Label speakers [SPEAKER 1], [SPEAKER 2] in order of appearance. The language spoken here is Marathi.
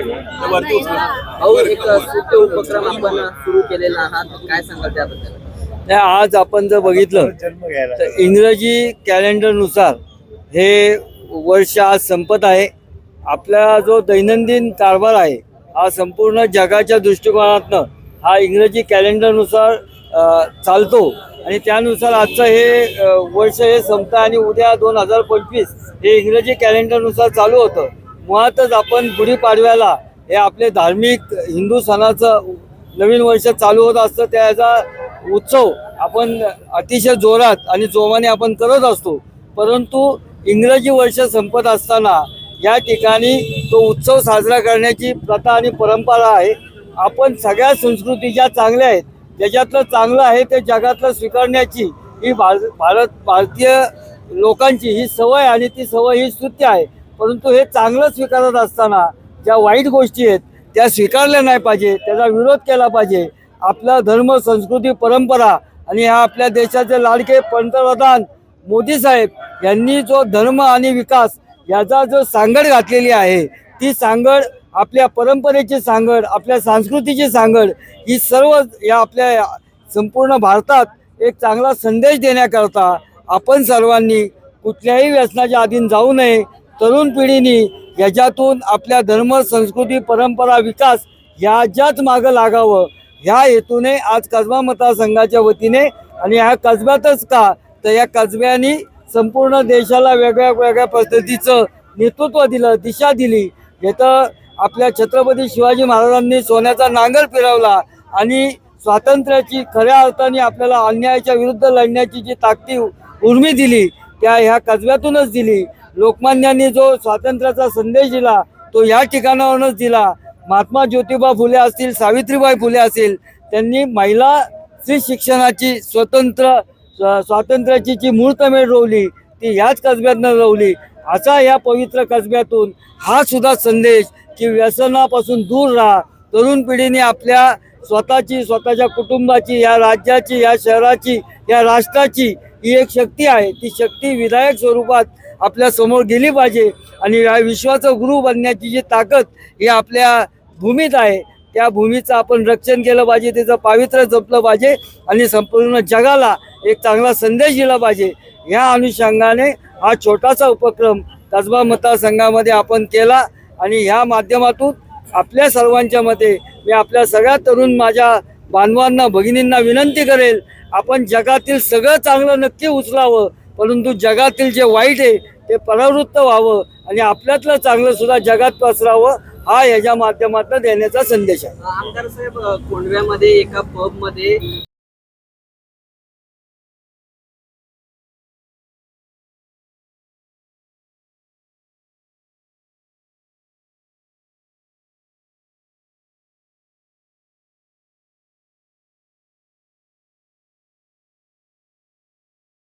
[SPEAKER 1] ते वरती उचलून.
[SPEAKER 2] भाऊ एक सुट्टे उपक्रम आपण सुरू केलेला आहात. काय सांगाल त्याबद्दल?
[SPEAKER 3] नाही, आज आपण जर बघितलं तर इंग्रजी कॅलेंडरनुसार हे वर्ष आज संपत आहे. आपला जो दैनंदिन कारभार आहे हा संपूर्ण जगाच्या दृष्टिकोनातनं हा इंग्रजी कॅलेंडरनुसार चालतो. आणि त्यानुसार आजचं हे वर्ष हे संपतं आणि उद्या दोन हजार पंचवीस हे इंग्रजी कॅलेंडरनुसार चालू होतं. मुळातच आपण गुढीपाडव्याला हे आपले धार्मिक हिंदू सणाचं नवीन वर्ष चालू होत असतं. त्याचा उत्सव आपण अतिशय जोरात आणि जोमाने आपण करत असतो. परंतु इंग्रजी वर्ष संपत असताना या ठिकाणी तो उत्सव साजरा करण्याची प्रथा आणि परंपरा आहे. आपण सगळ्या संस्कृती ज्या चांगल्या आहेत त्याच्यातलं चांगलं आहे ते जगातलं स्वीकारण्याची ही भार भारत भारतीय लोकांची ही सवय आणि ती सवय ही स्तुत्य आहे. परंतु हे चांगलं स्वीकारत असताना ज्या वाईट गोष्टी आहेत त्या स्वीकारल्या नाही पाहिजे त्याचा विरोध केला पाहिजे. आपला धर्म संस्कृती परंपरा आणि ह्या आपल्या देशाचे लाडके पंतप्रधान मोदी साहेब यांनी जो धर्म आणि विकास याचा जो सांगड घातलेली आहे ती सांगड आपल्या परंपरेची सांगड आपल्या संस्कृतीची सांगड ही सर्व या आपल्या संपूर्ण भारतात एक चांगला संदेश देण्याकरता आपण सर्वांनी कुठल्याही व्यसनाच्या अधीन जाऊ नये. तरुण पिढीने याच्यातून आपल्या धर्म संस्कृती परंपरा विकास ह्याच्याच मागं लागावं ह्या हेतूने आज कसबा मतदारसंघाच्या वतीने आणि ह्या कसब्यातच का तर या कसब्यानी संपूर्ण देशाला वेगळ्या वेगळ्या पद्धतीचं नेतृत्व दिलं दिशा दिली. इथं आपल्या छत्रपती शिवाजी महाराजांनी सोन्याचा नांगर फिरवला आणि स्वातंत्र्याची खऱ्या अर्थाने आपल्याला अन्यायाच्या विरुद्ध लढण्याची जी ताकदी उर्मी दिली त्या ह्या कसब्यातूनच दिली. लोकमान्यांनी जो स्वातंत्र्याचा संदेश दिला तो या ठिकाणावरूनच दिला. महात्मा ज्योतिबा फुले असतील सावित्रीबाई फुले असतील त्यांनी महिला स्त्री शिक्षणाची स्वतंत्र स्वातंत्र्याची जी मूर्तमेढ रोवली ती ह्याच कसब्यातनं रोवली. असा या पवित्र कसब्यातून हा सुद्धा संदेश की व्यसनापासून दूर राहा. तरुण पिढीने आपल्या स्वतःची स्वतःच्या कुटुंबाची या राज्याची या शहराची या राष्ट्राची ही एक शक्ती आहे. ती शक्ती विधायक स्वरूपात आपल्यासमोर गेली पाहिजे आणि या विश्वाचं गुरु बनण्याची जी ताकद ही आपल्या भूमीत आहे त्या भूमीचं आपण रक्षण केलं पाहिजे त्याचं पावित्र्य जपलं पाहिजे आणि संपूर्ण जगाला एक चांगला संदेश दिला पाहिजे. या अनुषंगाने हा छोटासा उपक्रम कसबा मतदारसंघामध्ये आपण केला आणि ह्या माध्यमातून आपल्या सर्वांच्या मते मी आपल्या सगळ्या तरुण माझ्या बांधवांना भगिनींना विनंती करेल आपण जगातील सगळं चांगलं नक्की उचलावं. परंतु जगातील जे वाईट आहे ते परावृत्त व्हावं आणि आपल्यातलं चांगलं सुद्धा जगात पसरावं हा याच्या माध्यमातून देण्याचा संदेश आहे.
[SPEAKER 2] आमदार साहेब कोंडव्यामध्ये एका पबमध्ये